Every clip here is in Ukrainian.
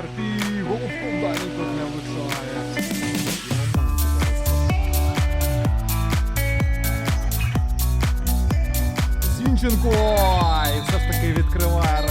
Карпій, головком далі тут не лишає. Сінченко! І все ж таки відкриває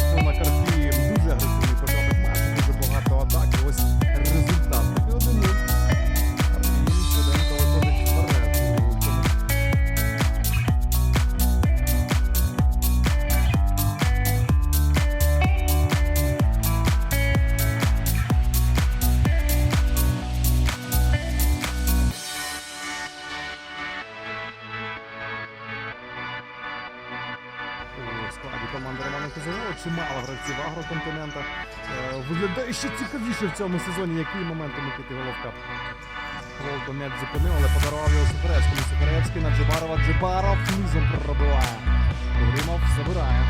в складі команди Романа Козирова, чимало гравців агроконтинента. Е, виглядає ще цікавіше в цьому сезоні, який момент у Микити Головка. Голко м'яч зупинив, але подарував його Сухаревському. Сухаревський на Джибарова. Джибаров низом пробиває. Гримов забирає.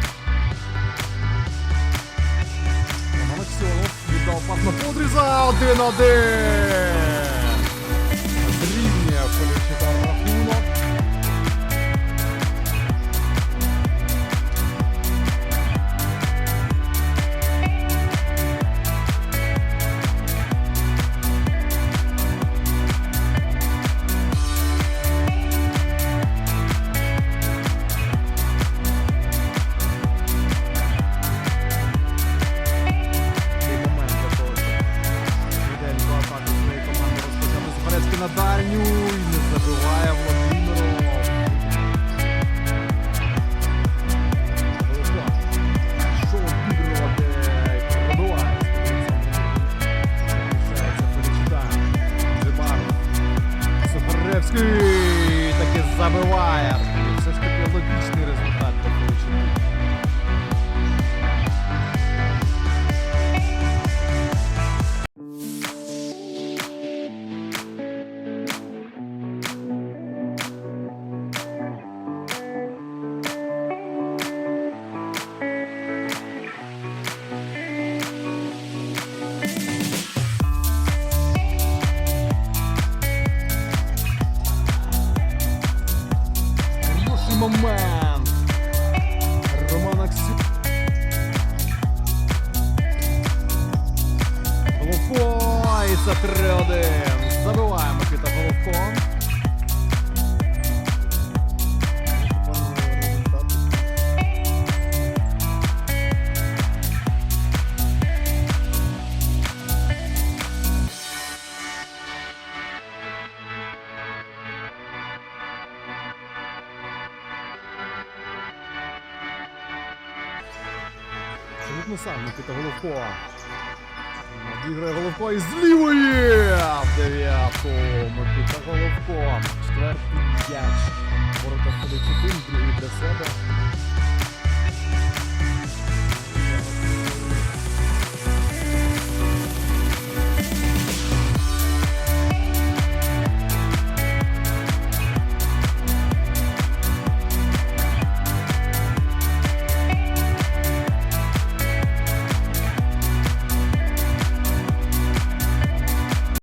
Роман Аксьонов віддав пас на подріза. 1-1! На дальню і не забиває Владимиров. Головко. Пішов момент. Роман Аксю. Головко. І це 3-1. Забиває Микита Головко. Абсолютно сам Микита Головко. Обіграє Головко і з лівої! В дев'ятку Микита Головко. Четвертий м'яч. Ворота входить один, другий для себе.